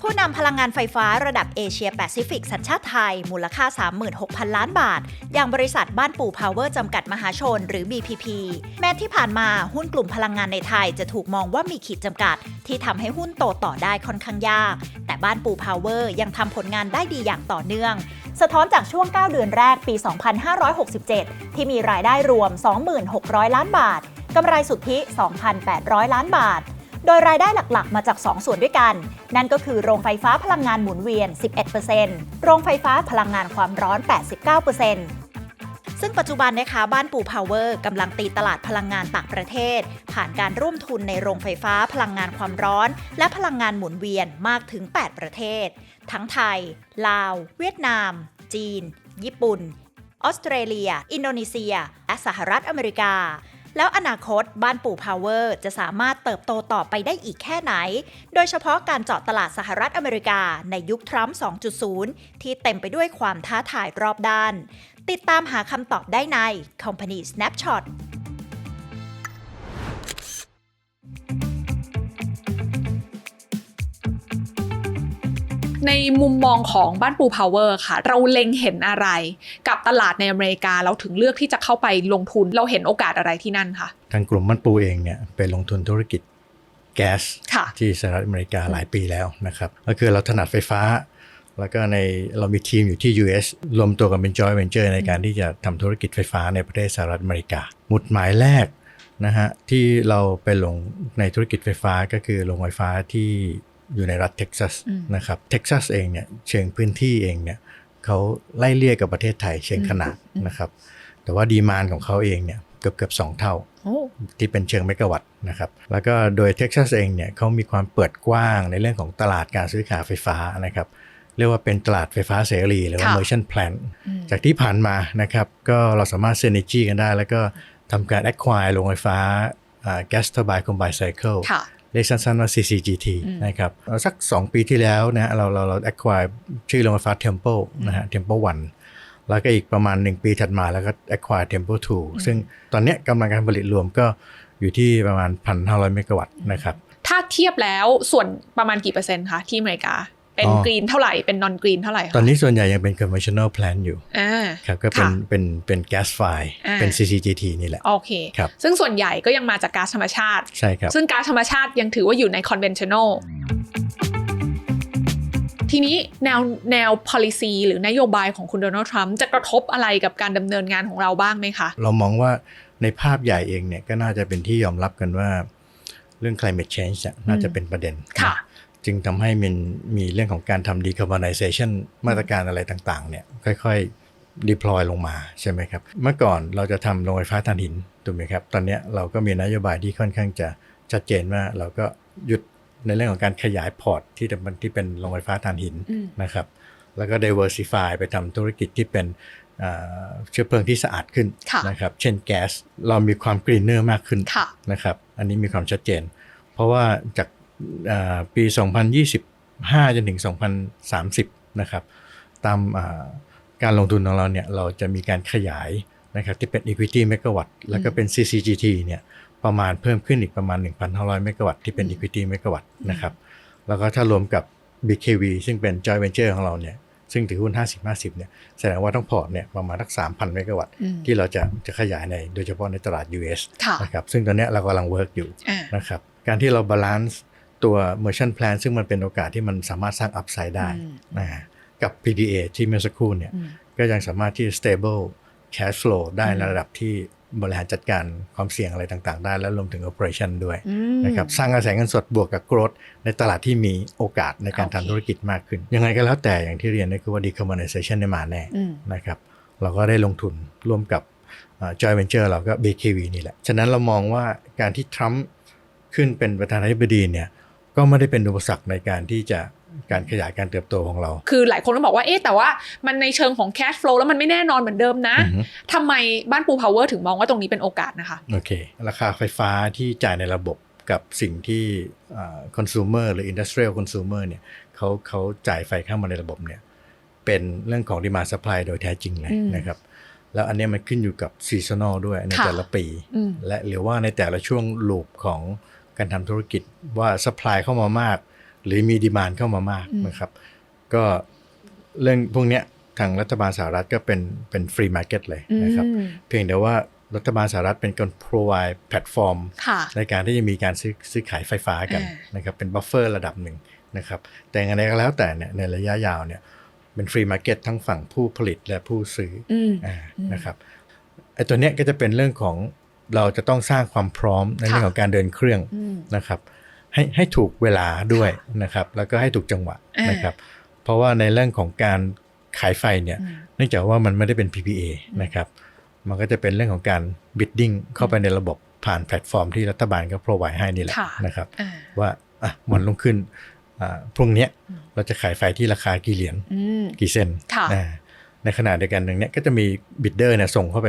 ผู้นำพลังงานไฟฟ้าระดับเอเชียแปซิฟิกสัญชาติไทย มูลค่า 36,000 ล้านบาท อย่างบริษัทบ้านปู่พาวเวอร์จำกัดมหาชนหรือ BPP แม้ที่ผ่านมาหุ้นกลุ่มพลังงานในไทยจะถูกมองว่ามีขีดจำกัด ที่ทำให้หุ้นโตต่อได้ค่อนข้างยาก แต่บ้านปู่พาวเวอร์ยังทำผลงานได้ดีอย่างต่อเนื่อง สะท้อนจากช่วง 9 เดือนแรกปี 2567 ที่มีรายได้รวม 26,000 ล้านบาทกำไรสุทธิ 2,800 ล้านบาท โดยรายได้หลักๆ มาจาก 2 ส่วนด้วยกัน นั่นก็คือโรงไฟฟ้าพลังงานหมุนเวียน 11%โรงไฟฟ้าพลังงานความร้อน 89%ซึ่งปัจจุบันนะคะบ้านปู่พาวเวอร์กำลังตีตลาดพลังงานต่างประเทศ ผ่านการร่วมทุนในโรงไฟฟ้าพลังงานความร้อน และพลังงานหมุนเวียนมากถึง 8 ประเทศ ทั้งไทย ลาว เวียดนาม จีน ญี่ปุ่น ออสเตรเลีย อินโดนีเซีย และสหรัฐอเมริกา แล้วอนาคตบ้านปู่พาวเวอร์จะสามารถเติบโตต่อไปได้อีกแค่ไหน โดยเฉพาะการเจาะตลาดสหรัฐอเมริกาในยุคทรัมป์ 2.0 ที่เต็มไปด้วยความท้าทายรอบด้าน ติดตามหาคำตอบได้ใน Company Snapshot ในมุมมองของบ้านปูพาวเวอร์ค่ะ เราเล็งเห็นอะไร กับตลาดในอเมริกาเราถึงเลือกที่จะเข้าไปลงทุนเราเห็นโอกาสอะไรที่นั่นคะทางกลุ่มมันปูเองเนี่ยไปลงทุนธุรกิจแก๊สค่ะที่สหรัฐอเมริกาหลายปีแล้วนะครับก็คือเราถนัดไฟฟ้า แล้วก็ในเรามีทีมอยู่ที่ US รวมตัวกันเป็น joint venture ในการที่จะทำธุรกิจไฟฟ้าในประเทศสหรัฐอเมริกาหมุดหมายแรกนะฮะที่เราไปลงในธุรกิจไฟฟ้าก็คือโรงไฟฟ้าที่ อยู่ในรัฐเท็กซัสอืมนะครับเท็กซัสเองเนี่ยเชิงพื้นที่เองเนี่ยเขาไล่เลี่ยกับประเทศไทยเชิงขนาดนะครับ แต่ว่าดีมานของเขาเองเนี่ยเกือบเกือบสองเท่าโอ้ที่เป็นเชิงเมกะวัตต์นะครับ แล้วก็โดยเท็กซัสเองเนี่ยเขามีความเปิดกว้างในเรื่องของตลาดการซื้อขายไฟฟ้านะครับเรียกว่าเป็นตลาดไฟฟ้าเสรี หรือว่าค่ะ merchant plan อืมจากที่ผ่านมานะครับก็เราสามารถ synergy กันได้ แล้วก็ทำการ acquire โรงไฟฟ้าอ่า gas turbine combined cycle ค่ะ เรียกสั้นๆว่า CCGT อืมนะครับเอาสัก 2 ปีที่แล้วนะฮะเราเราเรา acquire ชื่อโรงไฟฟ้า Temple นะฮะ Temple 1 แล้วก็อีกประมาณ 1 ปีถัดมาแล้วก็ acquire Temple 2 ซึ่งตอนเนี้ยกำลังการผลิตรวมก็อยู่ที่ประมาณ 1,500 เมกะวัตต์นะครับ ถ้าเทียบแล้วส่วนประมาณกี่เปอร์เซ็นต์คะที่อเมริกา เป็นอ๋อกรีนเท่าไหร่เป็นนอนกรีนเท่าไหร่คะตอนนี้ส่วนใหญ่ยังเป็น conventional plant อยู่อ่าครับก็เป็นค่ะเป็นเป็น gas fire อ่าเป็น CCGT นี่แหละโอเคครับซึ่งส่วนใหญ่ก็ยังมาจากก๊าซธรรมชาติใช่ครับซึ่งก๊าซธรรมชาติยังถือว่าอยู่ใน conventional ทีนี้แนวแนว policy หรือนโยบายของคุณโดนัลด์ทรัมป์จะกระทบอะไรกับการดำเนินงานของเราบ้างไหมคะ เรามองว่าในภาพใหญ่เองเนี่ยก็น่าจะเป็นที่ยอมรับกันว่า เรื่อง climate change เนี่ยน่าจะเป็นประเด็นค่ะน จึงทำให้มันมีเรื่องของการทำ decarbonization มาตรการอะไรต่างๆเนี่ยค่อยๆ deploy ลงมาใช่ไหมครับ เมื่อก่อนเราจะทำโรงไฟฟ้าถ่านหินถูกไหมครับ ตอนเนี้ยเราก็มีนโยบายที่ค่อนข้างจะชัดเจนว่าเราก็หยุดในเรื่องของการขยายพอร์ตที่เป็นที่เป็นโรงไฟฟ้าถ่านหินอืมนะครับ แล้วก็ diversify ไปทำธุรกิจที่เป็นอ่าเชื้อเพลิงที่สะอาดขึ้นค่ะนะครับ เช่นแก๊ส เรามีความกรีนเนอร์มากขึ้นค่ะนะครับ อันนี้มีความชัดเจน เพราะว่าจากอ่า ปี 2025 จนถึง 2030 นะครับ ตามอ่าการลงทุนของเราเนี่ยเราจะมีการขยายนะครับที่เป็น equity megawatt แล้วก็เป็น CCGT เนี่ยประมาณเพิ่มขึ้นอีกประมาณ 1,500 เมกะวัตต์ที่เป็น equity เมกะวัตต์นะครับ แล้วก็ถ้ารวมกับ BKV ซึ่งเป็น joint venture ของเราเนี่ยซึ่งถือหุ้น 50-50 เนี่ย แสดงว่าต้องพอร์ตเนี่ยประมาณสัก 3,000 เมกะวัตต์อืมที่เราจะจะขยายในโดยเฉพาะในตลาด US ค่ะนะครับ ซึ่งตอนเนี้ยเรากำลังเวิร์กอยู่อ่านะครับ การที่เราบาลานซ์ ตัว merchant plan ซึ่งมันเป็นโอกาสที่มันสามารถสร้าง upside ได้อืมนะฮะกับ PDA ที่เมื่อสักครู่เนี่ยอืมก็ยังสามารถที่ stable cash flow ได้อืมในระดับที่บริหารจัดการความเสี่ยงอะไรต่างๆ ได้ แล้วรวมถึง operation ด้วยอืมนะครับสร้างกระแสเงินสดบวกกับ growth ในตลาดที่มีโอกาสในการโอเคทำธุรกิจมากขึ้น ยังไงก็แล้วแต่อย่างที่เรียนก็คือว่า decarbonization ได้มาแน่อืมนะครับเราก็ได้ลงทุนร่วมกับเอ่อ joint venture เราก็ BKV นี่แหละ ฉะนั้นเรามองว่าการที่ทรัมป์ขึ้นเป็นประธานาธิบดีเนี่ย ก็ไม่ได้เป็นอุปสรรคในการที่จะการขยายการเติบโตของเรา คือหลายคนก็บอกว่า เอ๊ะ แต่ว่ามันในเชิงของ cash flow แล้วมันไม่แน่นอนเหมือนเดิมนะอือฮึทำไมบ้านปู power ถึงมองว่าตรงนี้เป็นโอกาสนะคะ โอเค ราคาไฟฟ้าที่จ่ายในระบบกับสิ่งที่อ่า consumer หรือ industrial consumer เนี่ยเขาเขาจ่ายไฟเข้ามาในระบบเนี่ย เป็นเรื่องของ demand supply โดยแท้จริงเลยอืมนะครับ แล้วอันเนี้ยมันขึ้นอยู่กับ seasonal ด้วยในค่ะแต่ละปีอืมและหรือว่าในแต่ละช่วงลูปของ การทำธุรกิจว่า supply เข้ามามาก หรือมีดีมานเข้ามามากอืมนะครับ ก็เรื่องพวกเนี้ยทางรัฐบาลสหรัฐก็เป็นเป็นฟรีมาร์เก็ตเลยนะครับอืมเพียงแต่ว่ารัฐบาลสหรัฐเป็นคน provide แพลตฟอร์มค่ะในการที่จะมีการซื้อซื้อขายไฟฟ้ากันอ่านนะครับเป็นบัฟเฟอร์ระดับหนึ่งนะครับ แต่อย่างไรก็แล้วแต่เนี่ยในระยะยาวเนี่ยเป็นฟรีมาร์เก็ตทั้งฝั่งผู้ผลิตและผู้ซื้ออืมอ่าอืมนะครับไอ้ตัวเนี้ยก็จะเป็นเรื่องของ เราจะต้องสร้างความพร้อมในเรื่องค่ะของการเดินเครื่องอืมนะครับ ให้ให้ถูกเวลาด้วยนะครับ แล้วก็ให้ถูกจังหวะอ่านนะครับ เพราะว่าในเรื่องของการขายไฟเนี่ยอืมเนื่องจากว่ามันไม่ได้เป็น PPA นะครับ มันก็จะเป็นเรื่องของการ bidding เข้าไปในระบบผ่านแพลตฟอร์มที่รัฐบาลก็ provide ให้นี่แหละค่ะนะครับอ่าว่าอะวันลงขึ้นอ่าพรุ่งเนี้ยอืมเราจะขายไฟที่ราคากี่เหรียญอืมกี่เซนค่ะอ่าในขณะเดียวกันหนึ่งเนี้ยก็จะมีบิดเดอร์เนี่ยส่งเข้าไป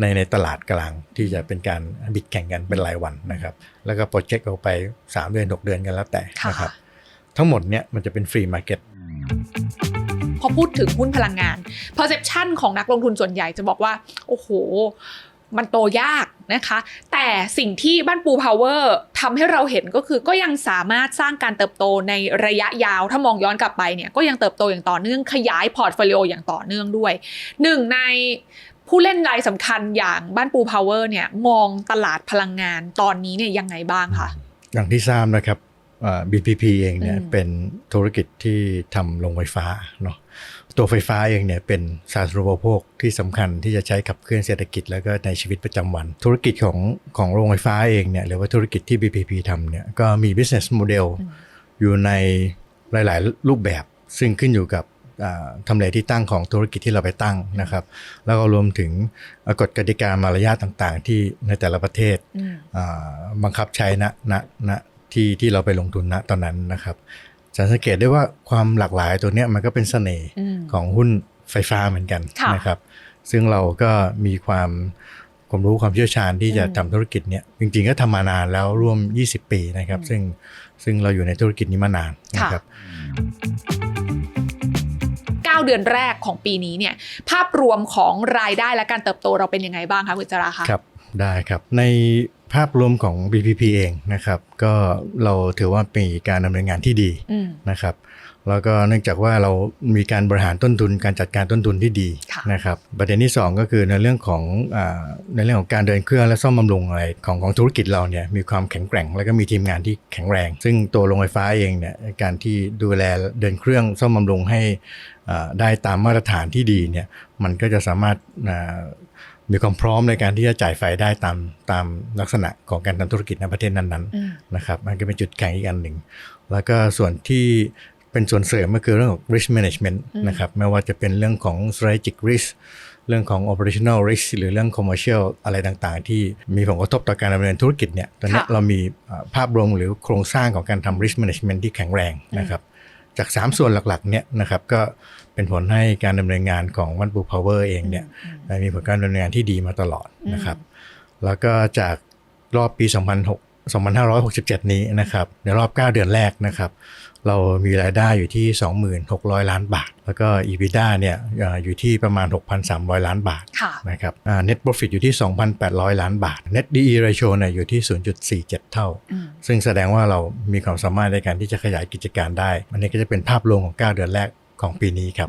ในในตลาดกลางที่จะเป็นการบิดแข่งกันเป็นรายวันนะครับ แล้วก็โปรเจกต์ออกไป 3 เดือน 6 เดือนกันแล้วแต่ค่ะนะครับ ทั้งหมดเนี้ยมันจะเป็นฟรีมาร์เก็ตพอพูดถึงหุ้นพลังงาน perception ของนักลงทุนส่วนใหญ่จะบอกว่า โอ้โห มันโตยากนะคะ แต่สิ่งที่บ้านปูพาวเวอร์ทำให้เราเห็นก็คือก็ยังสามารถสร้างการเติบโตในระยะยาว ถ้ามองย้อนกลับไปเนี่ยก็ยังเติบโตอย่างต่อเนื่องขยายพอร์ตโฟลิโออย่างต่อเนื่องด้วยหนึ่งใน ผู้เล่นรายสำคัญอย่างบ้านปูพาวเวอร์เนี่ยมองตลาดพลังงานตอนนี้เนี่ยยังไงบ้างคะอย่างที่ทราบนะครับอ่า BPP เองเนี่ยอืมเป็นธุรกิจที่ทำโรงไฟฟ้าเนาะตัวไฟฟ้าเองเนี่ยเป็นสาธารณูปโภคที่สำคัญที่จะใช้ขับเคลื่อนเศรษฐกิจแล้วก็ในชีวิตประจำวัน ธุรกิจของของโรงไฟฟ้าเองเนี่ยหรือว่าธุรกิจที่ BPP ทำเนี่ยก็มี business model อืมอยู่ในหลาย ๆ รูปแบบซึ่งขึ้นอยู่กับอ่า ทำเลที่ตั้งของธุรกิจที่เราไปตั้งนะครับ แล้วก็รวมถึงกฎกติกามารยาทต่างๆ ที่ในแต่ละประเทศอืมอ่าบังคับใช้ณณณที่ที่เราไปลงทุนณตอนนั้นนะครับจะสังเกตได้ว่าความหลากหลายตัวเนี้ยมันก็เป็นเสน่ห์อืมของหุ้นไฟฟ้าเหมือนกันค่ะนะครับ ซึ่งเราก็มีความความรู้ความเชี่ยวชาญที่จะอืมทำธุรกิจเนี้ยจริงๆก็ทำมานานแล้วร่วม 20 ปีนะครับอืมซึ่งซึ่งเราอยู่ในธุรกิจนี้มานานนะครับ 9 เดือนแรกของปีนี้เนี่ยภาพรวมของรายได้และการเติบโตเราเป็นยังไงบ้างคะคุณจราคะครับได้ครับในภาพรวมของ BPP เองนะครับ ก็เราถือว่ามีการดำเนินงานที่ดีอืมนะครับ แล้วก็เนื่องจากว่าเรามีการบริหารต้นทุนการจัดการต้นทุนที่ดีค่ะนะครับประเด็นที่ 2 ก็คือในเรื่องของอาในเรื่องของการเดินเครื่องและซ่อมบำรุงอะไรของของธุรกิจเราเนี่ยมีความแข็งแกร่ง แล้วก็มีทีมงานที่แข็งแรง ซึ่งตัวโรงไฟฟ้าเองเนี่ยการที่ดูแลเดินเครื่องซ่อมบำรุงให้อ่าได้ตามมาตรฐานที่ดีเนี่ยมันก็จะสามารถอ่ามีความพร้อมในการที่จะจ่ายไฟได้ตามตามลักษณะของการทำธุรกิจในประเทศนั้นๆอืมนะครับมันก็เป็นจุดแข็งอีกอันหนึ่ง แล้วก็ส่วนที่ เป็นส่วนเสริมก็คือเรื่องของ risk management อืมนะครับไม่ว่าจะเป็นเรื่องของ strategic risk เรื่องของ operational risk หรือเรื่อง commercial อะไรต่างๆ ที่มีผลกระทบต่อการดำเนินธุรกิจเนี่ยตอนนี้ค่ะเรามีอ่าภาพรวมหรือโครงสร้างของการทำ risk management ที่แข็งแรงนะครับจาก 3 ส่วนหลักๆเนี่ยนะครับก็เป็นผลให้การดำเนินงานของวันปูพาวเวอร์เองเนี่ยอืมมีผลการดำเนินงานที่ดีมาตลอดนะครับแล้วก็จากรอบปี 2006 2567 นี้นะครับในรอบ 9 เดือนแรกนะครับ เรามีรายได้อยู่ที่ 26,000 ล้านบาท แล้วก็ EBITDA เนี่ยเอ่ออยู่ที่ประมาณ 6,300 ล้านบาทค่ะนะครับอ่า net profit อยู่ที่ 2,800 ล้านบาท net DE ratio เนี่ยอยู่ที่ 0.47 เท่าอืมซึ่งแสดงว่าเรามีความสามารถในการที่จะขยายกิจการได้ อันนี้ก็จะเป็นภาพรวมของ 9 เดือนแรกของปีนี้ครับ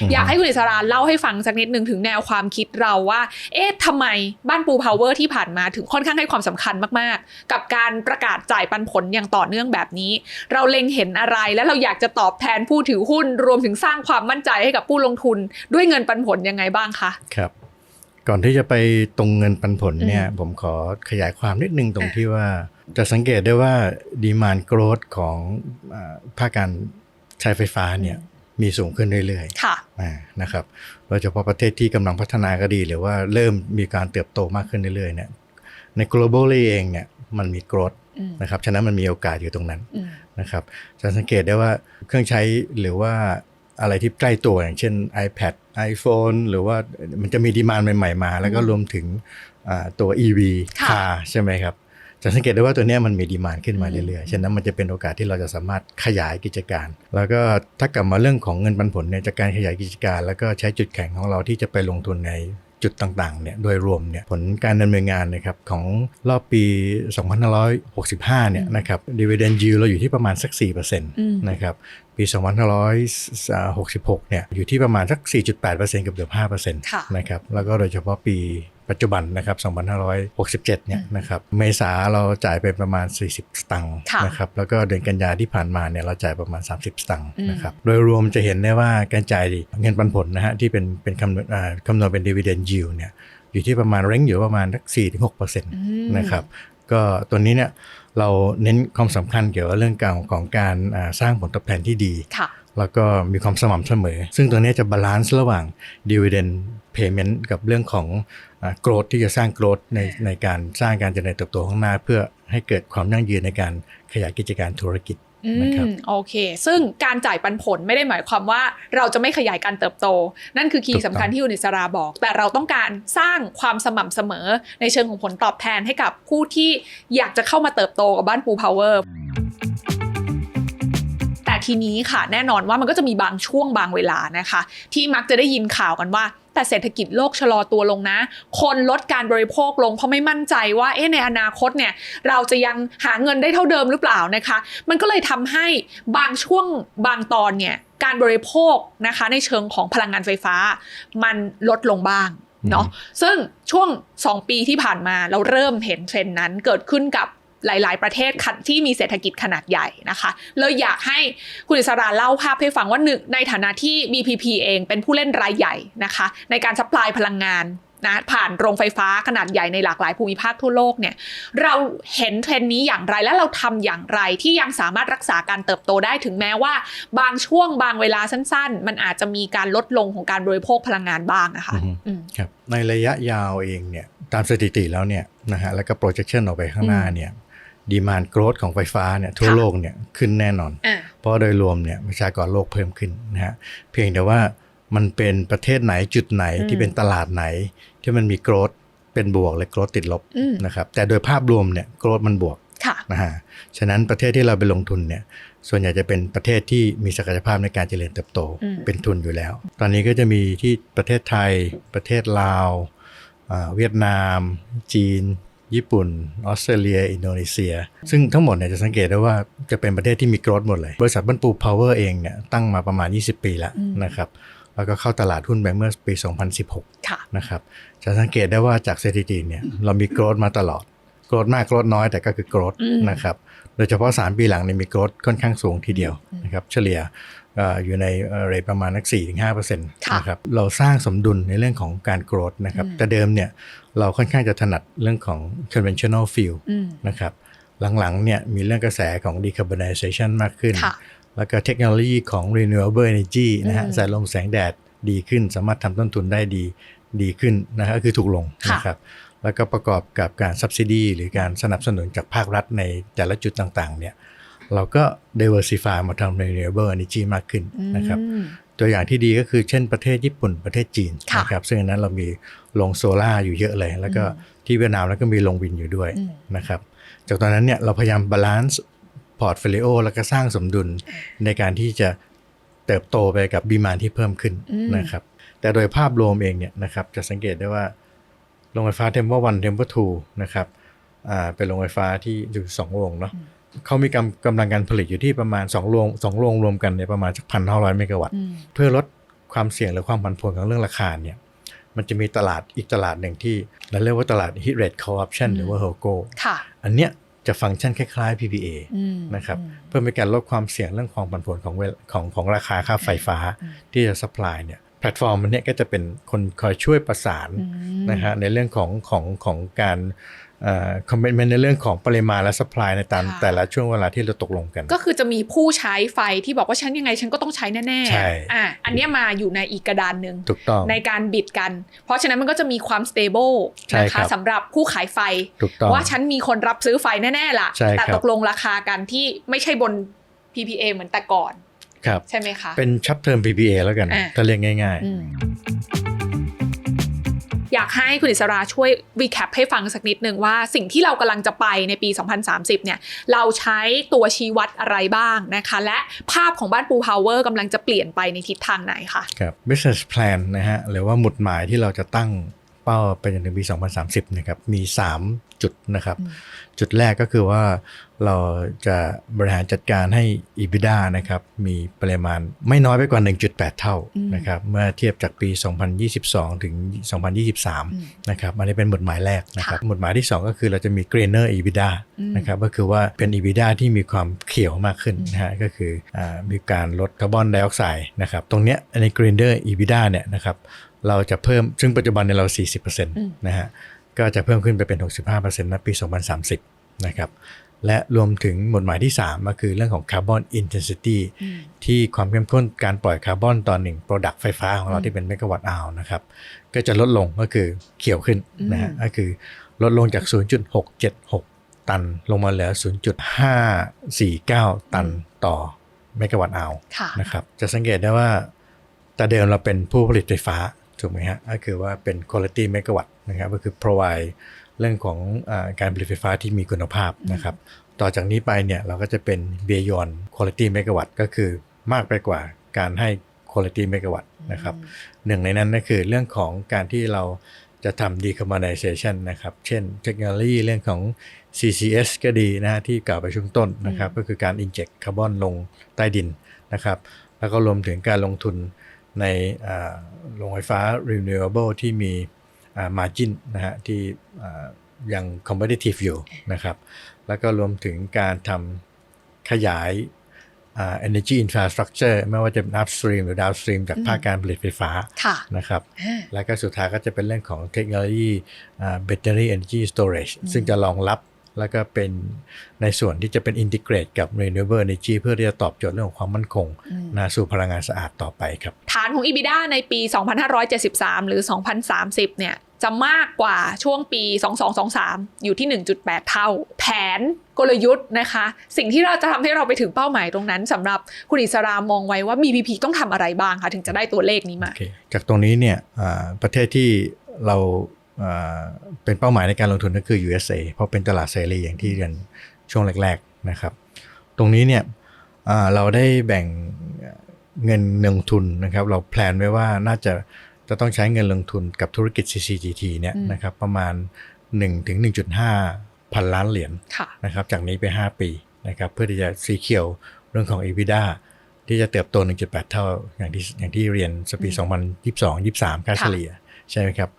อืมอยากให้คุณอิสราเล่าให้ฟังสักนิดหนึ่งถึงแนวความคิดเราว่า เอ๊ะทำไมบ้านปูพาวเวอร์ที่ผ่านมาถึงค่อนข้างให้ความสำคัญมากๆ กับการประกาศจ่ายปันผลอย่างต่อเนื่องแบบนี้ เราเล็งเห็นอะไรและเราอยากจะตอบแทนผู้ถือหุ้น รวมถึงสร้างความมั่นใจให้กับผู้ลงทุนด้วยเงินปันผลยังไงบ้างคะครับก่อนที่จะไปตรงเงินปันผลเนี่ยอืมผมขอขยายความนิดนึงตรงอะที่ว่า จะสังเกตได้ว่าดีมานโกรธของอาภาคการใช้ไฟฟ้าเนี่ย มีสูงขึ้นเรื่อยค่ะๆอ่านะครับโดยเฉพาะประเทศที่กำลังพัฒนาก็ดี หรือว่าเริ่มมีการเติบโตมากขึ้นเรื่อยๆเนี่ยใน globally เองเนี่ยมันมีโกรธอืมนะครับฉะนั้นมันมีโอกาสอยู่ตรงนั้นอืมนะครับจะสังเกตได้ว่าเครื่องใช้หรือว่าอะไรที่ใกล้ตัวอย่างเช่น iPad iPhone หรือว่ามันจะมีดีมานใหม่ ๆ มา แล้วก็อืมรวมถึงอ่าตัว EV ค่ะคาใช่ไหมครับ จะสังเกตได้ว่าตัวเนี้ยมันมีดีมานขึ้นมาอืมเรื่อยๆ ฉะนั้นมันจะเป็นโอกาสที่เราจะสามารถขยายกิจการ แล้วก็ถ้ากลับมาเรื่องของเงินปันผลเนี่ยจากการขยายกิจการ แล้วก็ใช้จุดแข็งของเราที่จะไปลงทุนในจุดต่างๆเนี่ยโดยรวมเนี่ยผลการดำเนินงานนะครับของรอบปี 2565 เนี่ยนะครับ dividend yield เราอยู่ที่ประมาณสัก 4%นะครับ ปี 2566 เนี่ยอยู่ที่ประมาณสัก 4.8%กับเกือบ5%ค่ะนะครับแล้วก็โดยเฉพาะปีปัจจุบันนะครับ 2567 เนี่ยนะครับ เมษาเราจ่ายไปประมาณ 40 สตังค์ค่ะนะครับ แล้วก็เดือนกันยาที่ผ่านมาเนี่ยเราจ่ายประมาณ 30 สตังค์อืมนะครับ โดยรวมจะเห็นได้ว่าการจ่ายเงินปันผลนะฮะที่เป็นเป็นคำนวณอ่าคำนวณเป็น dividend yield เนี่ยอยู่ที่ประมาณเร่งอยู่ประมาณสัก4-6%นะครับ ก็ตัวนี้เนี่ยเราเน้นความสำคัญเกี่ยวกับเรื่องการของการอ่าสร้างผลตอบแทนที่ดีค่ะแล้วก็มีความสม่ำเสมอ ซึ่งตัวนี้จะบาลานซ์ระหว่าง dividend payment กับเรื่องของอ่า growth ที่จะสร้าง growth ในในการสร้างการเจริญเติบโตข้างหน้า เพื่อให้เกิดความยั่งยืนในการขยายกิจการธุรกิจอื นะครับมโอเค ซึ่งการจ่ายปันผลไม่ได้หมายความว่าเราจะไม่ขยายการเติบโต นั่นคือคีถูย์กต้องสำคัญที่คุณอิสราบอก แต่เราต้องการสร้างความสม่ำเสมอในเชิงของผลตอบแทนให้กับผู้ที่อยากจะเข้ามาเติบโตกับบ้านปูพาวเวอร์แต่ทีนี้ค่ะแน่นอนว่ามันก็จะมีบางช่วงบางเวลานะคะ ที่มักจะได้ยินข่าวกันว่า แต่เศรษฐกิจโลกชะลอตัวลงนะ คนลดการบริโภคลงเพราะไม่มั่นใจว่าเอ๊ะในอนาคตเนี่ยเราจะยังหาเงินได้เท่าเดิมหรือเปล่านะคะ มันก็เลยทำให้บางช่วงบางตอนเนี่ยการบริโภคนะคะในเชิงของพลังงานไฟฟ้า มันลดลงบ้างเนาะซึ่งช่วง 2 ปีที่ผ่านมาเราเริ่มเห็นเทรนด์นั้นเกิดขึ้นกับ หลาย ๆ ประเทศขันที่มีเศรษฐกิจขนาดใหญ่นะคะเลยอยากให้คุณอิสราเล่าภาพให้ฟังว่าหนึ่งในฐานะที่ BPP เองเป็นผู้เล่นรายใหญ่นะคะในการซัพพลายพลังงานนะผ่านโรงไฟฟ้าขนาดใหญ่ในหลากหลายภูมิภาคทั่วโลกเนี่ยเราเห็นเทรนด์นี้อย่างไรและเราทำอย่างไรที่ยังสามารถรักษาการเติบโตได้ถึงแม้ว่า บางช่วงบางเวลาสั้น ๆ มันอาจจะมีการลดลงของการบริโภคพลังงานบ้างนะคะอือฮึอืมครับในระยะยาวเองเนี่ยตามสถิติแล้วเนี่ยนะฮะแล้วก็ projection ออกไปข้างหน้าเนี่ย ดีมานโกรธของไฟฟ้าเนี่ยทั่วค่ะโลกเนี่ยขึ้นแน่นอนอ่าเพราะโดยรวมเนี่ยประชากรโลกเพิ่มขึ้นนะฮะเพียงแต่ว่ามันเป็นประเทศไหนจุดไหนอืมที่เป็นตลาดไหนที่มันมีโกรธเป็นบวกและโกรธติดลบอืมนะครับแต่โดยภาพรวมเนี่ยโกรธมันบวกค่ะนะฮะฉะนั้นประเทศที่เราไปลงทุนเนี่ยส่วนใหญ่จะเป็นประเทศที่มีศักยภาพในการเจริญเติบโตอืมเป็นทุนอยู่แล้ว ตอนนี้ก็จะมีที่ประเทศไทย ประเทศลาวอ่าเวียดนาม จีน ญี่ปุ่น ออสเตรเลีย อินโดนีเซีย ซึ่งทั้งหมดเนี่ยจะสังเกตได้ว่าจะเป็นประเทศที่มีโกรธหมดเลย บริษัทบันปูพาวเวอร์เองเนี่ยตั้งมาประมาณ 20 ปีแล้วอืมนะครับ แล้วก็เข้าตลาดหุ้นไปเมื่อปี 2016ค่ะนะครับจะสังเกตได้ว่าจากสถิติเนี่ยเรามีโกรธมาตลอดโกรธมากโกรธน้อยแต่ก็คือโกรธอืมนะครับ โดยเฉพาะ 3 ปีหลังเนี่ยมีโกรธค่อนข้างสูงทีเดียวอืมนะครับ เฉลี่ยเอ่ออยู่ในเรทประมาณนัก4-5%ค่ะนะครับ เราสร้างสมดุลในเรื่องของการโกรธนะครับอืมแต่เดิมเนี่ย เราค่อนข้างจะถนัดเรื่องของ conventional fuel อืมนะครับหลังๆเนี่ยมีเรื่องกระแสของ decarbonization มากขึ้นค่ะแล้วก็เทคโนโลยีของ renewable energy นะฮะอืมแสงลมแสงแดดดีขึ้น สามารถทำต้นทุนได้ดีดีขึ้นนะฮะก็คือถูกลงค่ะนะครับแล้วก็ประกอบกับการ subsidy หรือการสนับสนุนจากภาครัฐในแต่ละจุดต่างๆเนี่ยเราก็ diversify มาทำ renewable energy มากขึ้นนะครับอืม ตัวอย่างที่ดีก็คือเช่นประเทศญี่ปุ่นประเทศจีนค่ะนะครับซึ่งอันนั้นเรามีลงโซล่าร์อยู่เยอะเลย แล้วก็อืมที่เวียดนามแล้วก็มีลงวินอยู่ด้วยอืมนะครับจากตอนนั้นเนี่ยเราพยายามบาลานซ์พอร์ตโฟลิโอแล้วก็สร้างสมดุลในการที่จะเติบโตไปกับบีมานที่เพิ่มขึ้นอืมนะครับแต่โดยภาพรวมเองเนี่ยนะครับจะสังเกตได้ว่าโรงไฟฟ้าเทมเพอร์วันเทมเพอร์ทูนะครับอ่าเป็นโรงไฟฟ้าที่อยู่สองโรงเนาะ เขามีกำกำลังการผลิตอยู่ที่ประมาณ2โรงสองโรงรวมกันเนี่ยประมาณสักพันห้าร้อยเมกะวัตต์อืมเพื่อลดความเสี่ยงหรือความผันผวนของเรื่องราคาเนี่ยมันจะมีตลาดอีกตลาดหนึ่งที่เราเรียกว่าตลาด hit rate call option อืมหรือว่า HOGO ค่ะอันเนี้ยจะฟังก์ชันคล้ายๆ PPA อืมนะครับอืมเพื่อเป็นการลดความเสี่ยงเรื่องความผันผวนของเวลของของราคาค่าไฟฟ้าอืมที่จะ supply เนี่ย แพลตฟอร์มมันเนี้ยก็จะเป็นคนคอยช่วยประสานอืมนะฮะในเรื่องของของของการคอมเมนต์ในเรื่องของปริมาณและ supply ในตามค่ะแต่ละช่วงเวลาที่เราตกลงกัน ก็คือจะมีผู้ใช้ไฟที่บอกว่าฉันยังไงฉันก็ต้องใช้แน่ใช่ๆอะอันเนี้ยมาอยู่ในอีกกระดานหนึ่งถูกต้องในการบิดกัน เพราะฉะนั้นมันก็จะมีความ stable ใช่นะครัคะบสำหรับผู้ขายไฟถูกต้องว่าฉันมีคนรับซื้อไฟแน่ๆล่ะใช่แต่ครับตกลงราคากันที่ไม่ใช่บน PPA เหมือนแต่ก่อน ครับใช่ไหมคะ เป็นชับเทอม PPA แล้วกันอะถ้าเรียกง่ายอืมอยากให้คุณอิสราช่วย recap ให้ฟังสักนิดนึงว่าสิ่งที่เรากำลังจะไปในปี 2030 เนี่ย เราใช้ตัวชี้วัดอะไรบ้างนะคะ และภาพของบ้านปูพาวเวอร์กำลังจะเปลี่ยนไปในทิศทางไหนคะๆครับ business plan นะฮะ หรือว่าหมุดหมายที่เราจะตั้ง ป้าไปจนถึงปี 2030 นะครับ มี 3 จุดนะครับอืมจุดแรกก็คือว่าเราจะบริหารจัดการให้ EBITDA นะครับ มีปริมาณไม่น้อยไปกว่า 1.8 เท่าอืมนะครับ เมื่อเทียบจากปี 2022 ถึงอืม2023 นะครับ อันนี้เป็นหมุดหมายแรกนะครับค่ะหมุดหมายที่ 2 ก็คือเราจะมี greener EBITDA อืมนะครับ ก็คือว่าเป็น EBITDA ที่มีความเขียวมากขึ้นนะฮะ ก็คืออามีการลดคาร์บอนไดออกไซด์นะครับ ตรงเนี้ยใน greener EBITDA เนี่ยนะครับ เราจะเพิ่มซึ่งปัจจุบันเนี่ยเรา 40%นะฮะก็จะเพิ่มขึ้นไปเป็น 65%ณปี 2030 นะครับและรวมถึงหมุดหมายที่3ก็คือเรื่องของคาร์บอนอินเทนซิตี้อืมที่ความเข้มข้นการปล่อยคาร์บอนต่อหนึ่งโปรดักต์ไฟฟ้าของเราอืมที่เป็นเมกะวัตต์อาวนะครับ ก็จะลดลงก็คือเขียวขึ้นนะฮะอืมก็คือลดลงจาก 0.676 ตันลงมาเหลือ 0.549 ตันต่อเมกะวัตต์อาวค่ะนะครับ จะสังเกตได้ว่าแต่เดิมเราเป็นผู้ผลิตไฟฟ้า ถูกไหมฮะก็คือว่าเป็น quality megawatt นะครับก็คือ provide เรื่องของอาการผลิตไฟฟ้าที่มีคุณภาพนะครับ ต่อจากนี้ไปเนี่ยเราก็จะเป็น beyond quality megawatt ก็คือมากไปกว่าการให้ quality megawatt นะครับหนึ่งในนั้นก็คือเรื่องของการที่เราจะทำ decarbonization นะครับ เช่นเทคโนโลยีเรื่องของ CCS ก็ดีนะฮะที่กล่าวไปช่วงต้นนะครับ ก็คือการ inject คาร์บอนลงใต้ดินนะครับ แล้วก็รวมถึงการลงทุน ในอ่าโรงไฟฟ้า renewable ที่มีอ่า margin นะฮะที่อ่ายัง competitive อยู่นะครับ แล้วก็รวมถึงการทำขยายอ่า energy infrastructure ไม่ว่าจะเป็น upstream หรือ downstream จากภาคการผลิตไฟฟ้าค่ะนะครับอ่าแล้วก็สุดท้ายก็จะเป็นเรื่องของเทคโนโลยีอ่า battery energy storage ซึ่งจะรองรับ แล้วก็เป็นในส่วนที่จะเป็น integrate กับ renewable energy เพื่อที่จะตอบโจทย์เรื่องของความมั่นคงอืมนะสู่พลังงานสะอาดต่อไปครับ ฐานของ EBITDA ในปี 2573 หรือ 2030 เนี่ยจะมากกว่าช่วงปี 2223 อยู่ที่ 1.8 เท่า แผนกลยุทธ์นะคะ สิ่งที่เราจะทำให้เราไปถึงเป้าหมายตรงนั้นสำหรับคุณอิสรามองไว้ว่า BPP ต้องทำอะไรบ้างคะถึงจะได้ตัวเลขนี้มาโอเคจากตรงนี้เนี่ยอ่าประเทศที่เราอ่า เป็นเป้าหมายในการลงทุนก็คือ USA เพราะเป็นตลาดเสรีอย่างที่เรียนช่วงแรก ๆนะครับ ตรงนี้เนี่ยเราได้แบ่งเงินลงทุนนะครับ เราแพลนไว้ว่าน่าจะจะต้องใช้เงินลงทุนกับธุรกิจ CCGT เนี่ยนะครับประมาณ1ถึง1.5 พันล้านเหรียญนะครับจากนี้ไป 5 ปีนะครับเพื่อที่จะสีเขียวเรื่องของ EBITDA ที่จะเติบโต 1.8 เท่าอย่างที่อย่างที่เรียนสปีอืม2022 23 ค่าค่ะเฉลี่ยใช่ไหมครับ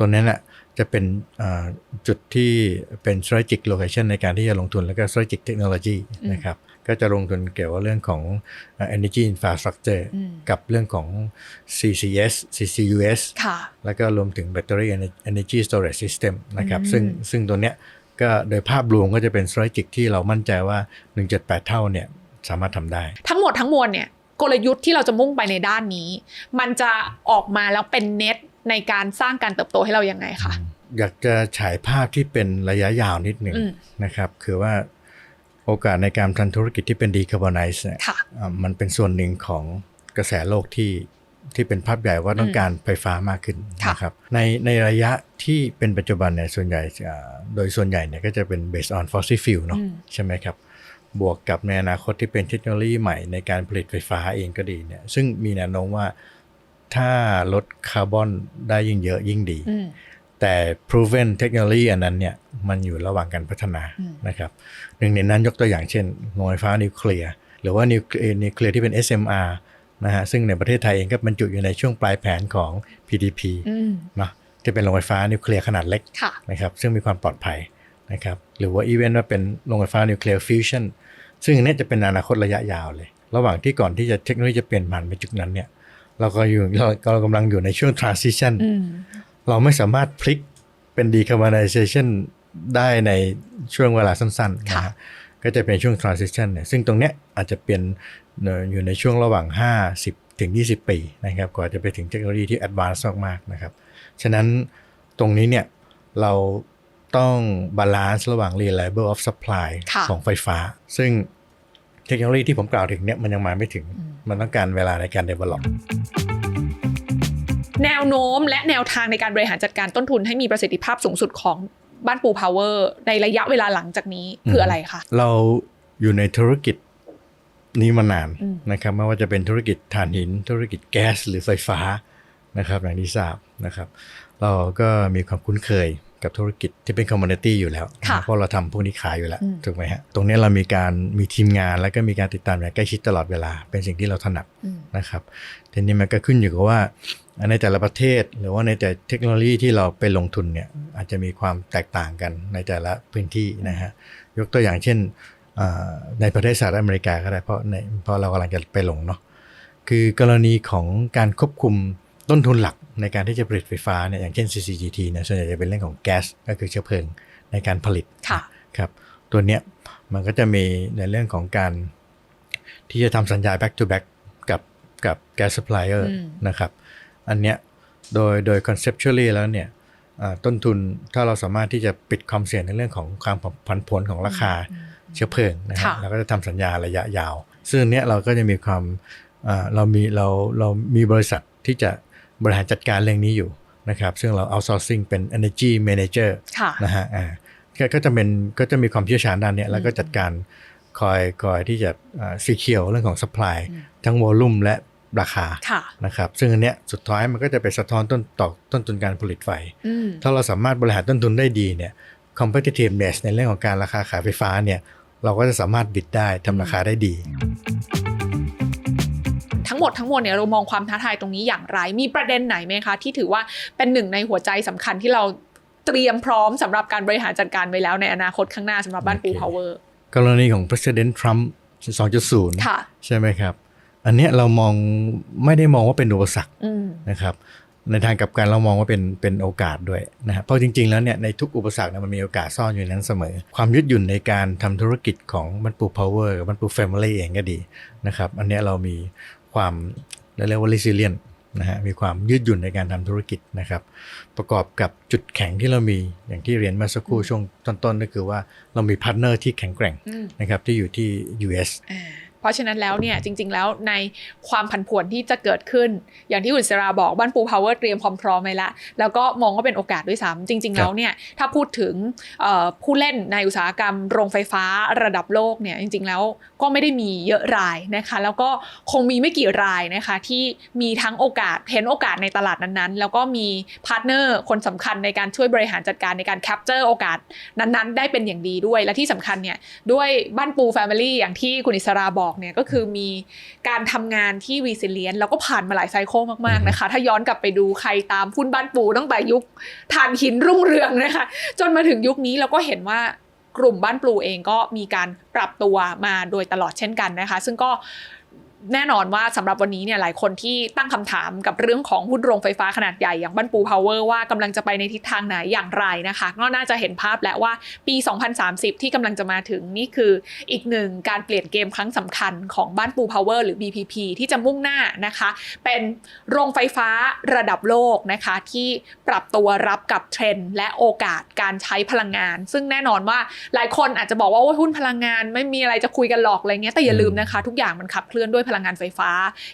ตัวนั้นน่ะจะเป็นอ่าจุดที่เป็น strategic location ในการที่จะลงทุนแล้วก็ strategic technology นะครับก็จะลงทุนเกี่ยวกับเรื่องของอ่า energy infrastructure อืมกับเรื่องของ CCS CCUS ค่ะแล้วก็รวมถึงแบตเตอรี่ energy storage system นะครับอืมซึ่งซึ่งตัวเนี้ยก็โดยภาพรวมก็จะเป็น strategic ที่เรามั่นใจว่า 1.8 เท่าเนี่ยสามารถทำได้ ทั้งหมดทั้งมวลเนี่ยกลยุทธ์ที่เราจะมุ่งไปในด้านนี้ มันจะออกมาแล้วเป็นเน็ต ในการสร้างการเติบโตให้เรายังไงคะอยากจะฉายภาพที่เป็นระยะยาวนิดหนึ่งอืมนะครับ คือว่าโอกาสในการทำธุรกิจที่เป็น decarbonize เนี่ยค่ะอ่ามันเป็นส่วนหนึ่งของกระแสโลกที่ที่เป็นภาพใหญ่ว่าต้องการไฟฟ้ามากขึ้นค่ะนะครับในในระยะที่เป็นปัจจุบันเนี่ยส่วนใหญ่อ่าโดยส่วนใหญ่เนี่ยก็จะเป็น based on fossil fuel เนาะอืมใช่ไหมครับ บวกกับในอนาคตที่เป็นเทคโนโลยีใหม่ในการผลิตไฟฟ้าเองก็ดีเนี่ยซึ่งมีแนวโน้มว่า ถ้าลดคาร์บอนได้ยิ่งเยอะยิ่งดีอืมแต่ proven เทคโนโลยีอันนั้นเนี่ยมันอยู่ระหว่างการพัฒนาอืมนะครับหนึ่งในนั้นยกตัวอย่างเช่นโรงไฟฟ้านิวเคลียร์หรือว่านิวเคลียร์นิวเคลียร์ที่เป็น SMR นะฮะซึ่งในประเทศไทยเองก็บรรจุอยู่ในช่วงปลายแผนของ PDP อืมเนาะที่เป็นโรงไฟฟ้านิวเคลียร์ขนาดเล็กค่ะนะครับซึ่งมีความปลอดภัยนะครับหรือว่าอีเวนต์ว่าเป็นโรงไฟฟ้านิวเคลียร์ฟิวชั่นซึ่งอันเนี้ยจะเป็นอนาคตระยะยาวเลย ระหว่างที่ก่อนที่จะเทคโนโลยีจะเปลี่ยนผ่านไปจุดนั้นเนี่ย เราก็อยู่เราเรากำลังอยู่ในช่วง transition อืมเราไม่สามารถพลิกเป็น decarbonization ได้ในช่วงเวลาสั้นๆนะค่ะฮะก็จะเป็นช่วง transition เนี่ยซึ่งตรงเนี้ยอาจจะเป็นเอ่ออยู่ในช่วงระหว่าง 50 ถึง 20 ปีนะครับกว่าจะไปถึงเทคโนโลยีที่ advanced มากๆนะครับ ฉะนั้นตรงนี้เนี่ยเราต้องบาลานซ์ระหว่าง reliable of supply ค่ะของไฟฟ้า ซึ่ง เทคโนโลยีที่ผมกล่าวถึงเนี่ยมันยังมาไม่ถึงอืมมันต้องการเวลาในการ develop แนวโน้มและแนวทางในการบริหารจัดการต้นทุนให้มีประสิทธิภาพสูงสุดของบ้านปูพาวเวอร์ในระยะเวลาหลังจากนี้คืออะไรคะเราอยู่ในธุรกิจนี้มานานอืมนะครับไม่ว่าจะเป็นธุรกิจถ่านหิน ธุรกิจแก๊สหรือไฟฟ้านะครับอย่างที่ทราบนะครับ เราก็มีความคุ้นเคย กับธุรกิจที่เป็นคอมมูนิตี้อยู่แล้วค่ะเพราะเราทำพวกนี้ขายอยู่แล้วอืมถูกไหมฮะตรงนี้เรามีการมีทีมงานแล้วก็มีการติดตามอย่างใกล้ชิดตลอดเวลา เป็นสิ่งที่เราถนัดอืมนะครับทีนี้มันก็ขึ้นอยู่กับว่าในแต่ละประเทศหรือว่าในแต่เทคโนโลยีที่เราไปลงทุนเนี่ยอาจจะมีความแตกต่างกันในแต่ละพื้นที่นะฮะยกตัวอย่างเช่นอ่าในประเทศสหรัฐอเมริกาก็ได้เพราะในเพราะเรากำลังจะไปลงเนาะคือกรณีของการควบคุม ต้นทุนหลักในการที่จะผลิตไฟฟ้าเนี่ยอย่างเช่น CCGT เนี่ยส่วนใหญ่จะเป็นเรื่องของแก๊สก็คือเชื้อเพลิงในการผลิตค่ะครับตัวเนี้ยมันก็จะมีในเรื่องของการที่จะทำสัญญา back to back กับกับ gas supplier อืมนะครับ อันเนี้ยโดยโดย conceptually แล้วเนี่ยอ่าต้นทุนถ้าเราสามารถที่จะปิดความเสี่ยงในเรื่องของความผันผวนของราคาเชื้อเพลิงนะฮะค่ะเราก็จะทำสัญญาระยะยาว ซึ่งอันเนี้ยเราก็จะมีความอ่าเรามีเราเรามีบริษัทที่จะ บริหารจัดการเรื่องนี้อยู่นะครับซึ่งเรา outsourcing เป็น energy manager ค่ะนะฮะอ่าก็ก็จะเป็นก็จะมีความเชี่ยวชาญด้านเนี้ยแล้วก็จัดการคอยคอยที่จะซีเคียวเรื่องของ supply อืมทั้งวอลลุ่มและราคาค่ะนะครับซึ่งอันเนี้ยสุดท้ายมันก็จะไปสะท้อนต้นต่อต้นทุนการผลิตไฟอืมถ้าเราสามารถบริหารต้นทุนได้ดีเนี่ย competitiveness ในเรื่องของการราคาขายไฟฟ้าเนี่ย เราก็จะสามารถบิดได้ทำราคาได้ดี ทั้งหมดทั้งมวลเนี่ยเรามองความท้าทายตรงนี้อย่างไร มีประเด็นไหนไหมคะที่ถือว่าเป็นหนึ่งในหัวใจสำคัญที่เราเตรียมพร้อมสำหรับการบริหารจัดการไว้แล้วในอนาคตข้างหน้าสำหรับบ้านปูโอเคพาวเวอร์กรณีของ President Trump 2.0ค่ะใช่ไหมครับ อันเนี้ยเรามองไม่ได้มองว่าเป็นอุปสรรคอืมนะครับ ในทางกลับกันเรามองว่าเป็นเป็นโอกาสด้วยนะครับเพราะจริง ๆ แล้วเนี่ยในทุกอุปสรรคเนี่ยมันมีโอกาสซ่อนอยู่ในนั้นเสมอ ความยืดหยุ่นในการทำธุรกิจของบันปูพาวเวอร์กับบันปูแฟมิลี่เองก็ดีนะครับ อันเนี้ยเรามี ความเรียกว่า resilient นะฮะมีความยืดหยุ่นในการทำธุรกิจนะครับ ประกอบกับจุดแข็งที่เรามีอย่างที่เรียนเมาสักครู่ช่วงต้นๆก็คือว่าเรามีพาร์ทเนอร์ที่แข็งแกร่งอืมนะครับที่อยู่ที่ US อ่า เพราะฉะนั้นแล้วเนี่ยจริง ๆ แล้วในความผันผวนที่จะเกิดขึ้น อย่างที่คุณศิราบอกบ้านปูพาวเวอร์เตรียมความพร้อมไว้แล้วแล้วก็มองว่าเป็นโอกาสด้วยซ้ำจริง ๆ แล้วเนี่ยถ้าพูดถึงเอ่อผู้เล่นในอุตสาหกรรมโรงไฟฟ้าระดับโลกเนี่ยจริง ๆ แล้วก็ไม่ได้มีเยอะรายนะคะ แล้วก็คงมีไม่กี่รายนะคะที่มีทั้งโอกาสเห็นโอกาสในตลาดนั้นๆ แล้วก็มีพาร์ทเนอร์คนสำคัญในการช่วยบริหารจัดการในการแคปเจอร์โอกาสนั้นๆ ได้เป็นอย่างดีด้วยและที่สำคัญเนี่ยด้วยบ้านปูแฟมิลี่อย่างที่คุณอิสราบอกเนี่ยก็คือมีการทำงานที่รีซิเลียนแล้วก็ผ่านมาหลายไซเคิลมากๆนะคะ ถ้าย้อนกลับไปดูใครตามหุ้นบ้านปูตั้งแต่ยุคทานหินรุ่งเรืองนะคะ จนมาถึงยุคนี้เราก็เห็นว่ากลุ่มบ้านปลูเองก็มีการปรับตัวมาโดยตลอดเช่นกันนะคะ ซึ่งก็ แน่นอนว่าสำหรับวันนี้เนี่ยหลายคนที่ตั้งคำถามกับเรื่องของหุ้นโรงไฟฟ้าขนาดใหญ่อย่างบ้านปูพาวเวอร์ว่ากำลังจะไปในทิศทางไหนอย่างไรนะคะ ก็น่าจะเห็นภาพแล้วว่าปี 2030 ที่กำลังจะมาถึงนี่คืออีกหนึ่งการเปลี่ยนเกมครั้งสำคัญของบ้านปูพาวเวอร์หรือ BPP ที่จะมุ่งหน้านะคะ เป็นโรงไฟฟ้าระดับโลกนะคะที่ปรับตัวรับกับเทรนด์และโอกาสการใช้พลังงาน ซึ่งแน่นอนว่าหลายคนอาจจะบอกว่าหุ้นพลังงานไม่มีอะไรจะคุยกันหรอกอะไรเงี้ยแต่อย่าลืมนะคะ ทุกอย่างมันขับเคลื่อนด้วยพลังงานไฟฟ้า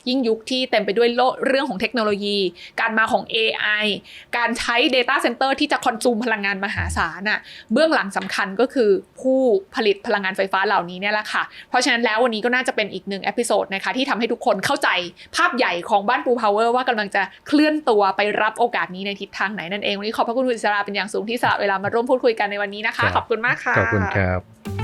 ยิ่งยุคที่เต็มไปด้วยโลกเรื่องของเทคโนโลยี การมาของ AI การใช้ Data Center ที่จะคอนซูมพลังงานมหาศาลน่ะเบื้องหลังสำคัญก็คือผู้ผลิตพลังงานไฟฟ้าเหล่านี้เนี่ยแหละค่ะ เพราะฉะนั้นแล้ววันนี้ก็น่าจะเป็นอีกหนึ่งเอพิโซดนะคะที่ทำให้ทุกคนเข้าใจภาพใหญ่ของบ้านปูพาวเวอร์ว่ากำลังจะเคลื่อนตัวไปรับโอกาสนี้ในทิศทางไหนนั่นเองวันนี้ขอบพระคุณคุณอิสราเป็นอย่างสูงที่สละเวลามาร่วมพูดคุยกันในวันนี้นะคะครับขอบคุณมากค่ะขอบคุณครับ